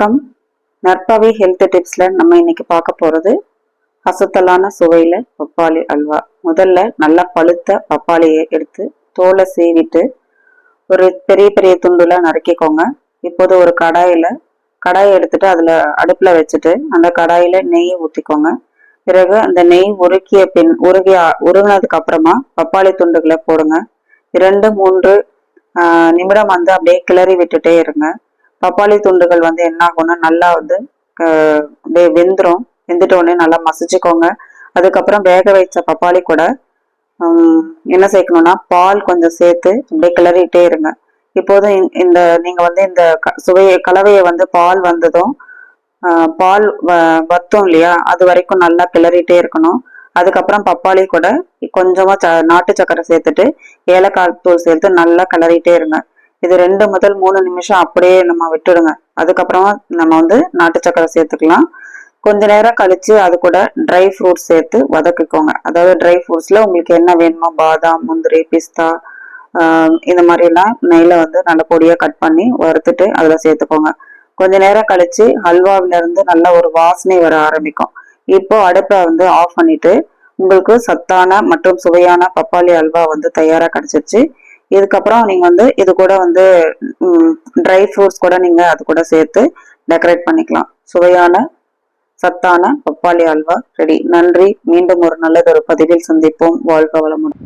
வணக்கம். நற்பவி ஹெல்த் டிப்ஸ்ல நம்ம இன்னைக்கு பார்க்க போகிறது அசத்தலான சுவையில் பப்பாளி அல்வா. முதல்ல நல்லா பழுத்த பப்பாளியை எடுத்து தோலை சீவிட்டு ஒரு பெரிய பெரிய துண்டுல நறுக்கிக்கோங்க. இப்போது ஒரு கடாயில் கடாயை எடுத்துட்டு அதில் அடுப்பில் வச்சுட்டு அந்த கடாயில் நெய் ஊற்றிக்கோங்க பிறகு அந்த நெய் உருக்கிய பின் உருகிய உருகினதுக்கு அப்புறமா பப்பாளி துண்டுகளை போடுங்க. இரண்டு மூன்று நிமிடம் வந்து அப்படியே கிளறி விட்டுட்டே இருங்க. பப்பாளி துண்டுகள் வந்து என்ன ஆகும்னா நல்லா வந்து அப்படியே வெந்துடும் வெந்துட்ட உடனே நல்லா மசிச்சுக்கோங்க. அதுக்கப்புறம் வேக வைச்ச பப்பாளி கூட என்ன சேர்க்கணும்னா பால் கொஞ்சம் சேர்த்து அப்படியே கிளறிட்டே இருங்க. இப்போது இந்த- இந்த வந்து இந்த க- சுவையை கலவையை வந்து பால் வந்ததும் பால் வ- வத்தும் இல்லையா அது வரைக்கும் நல்லா கிளறிட்டே இருக்கணும். அதுக்கப்புறம் பப்பாளி கூட கொஞ்சமாக ச நாட்டு சக்கரை சேர்த்துட்டு ஏலக்காய் தூள் சேர்த்து நல்லா கிளறிட்டே இருங்க. இது ரெண்டு முதல் மூணு நிமிஷம் அப்படியே நம்ம விட்டுடுங்க. அதுக்கப்புறமா நம்ம வந்து நாட்டு சக்கரை சேர்த்துக்கலாம். கொஞ்ச நேரம் கழிச்சு அது கூட ட்ரை ஃப்ரூட்ஸ் சேர்த்து வதக்கிக்கோங்க. அதாவது ட்ரை ஃப்ரூட்ஸ்ல உங்களுக்கு என்ன வேணுமோ பாதாம் முந்திரி பிஸ்தா இந்த மாதிரி எல்லாம் நெய்ல வந்து நல்ல பொடியா கட் பண்ணி வறுத்துட்டு அதுல சேர்த்துக்கோங்க. கொஞ்ச நேரம் கழிச்சு ஹல்வாவில இருந்து நல்ல ஒரு வாசனை வர ஆரம்பிக்கும். இப்போ அடுப்பை வந்து ஆஃப் பண்ணிட்டு உங்களுக்கு சத்தான மற்றும் சுவையான பப்பாளி அல்வா வந்து தயாரா கிடைச்சிருச்சு. இதுக்கப்புறம் நீங்க வந்து இது கூட வந்து ட்ரை ஃப்ரூட்ஸ் கூட நீங்க அது கூட சேர்த்து டெக்கரேட் பண்ணிக்கலாம். சுவையான சத்தான பப்பாளி அல்வா ரெடி நன்றி. மீண்டும் ஒரு நல்லதொரு பதிவில் சந்திப்போம். வாழ்க வளமுடன்.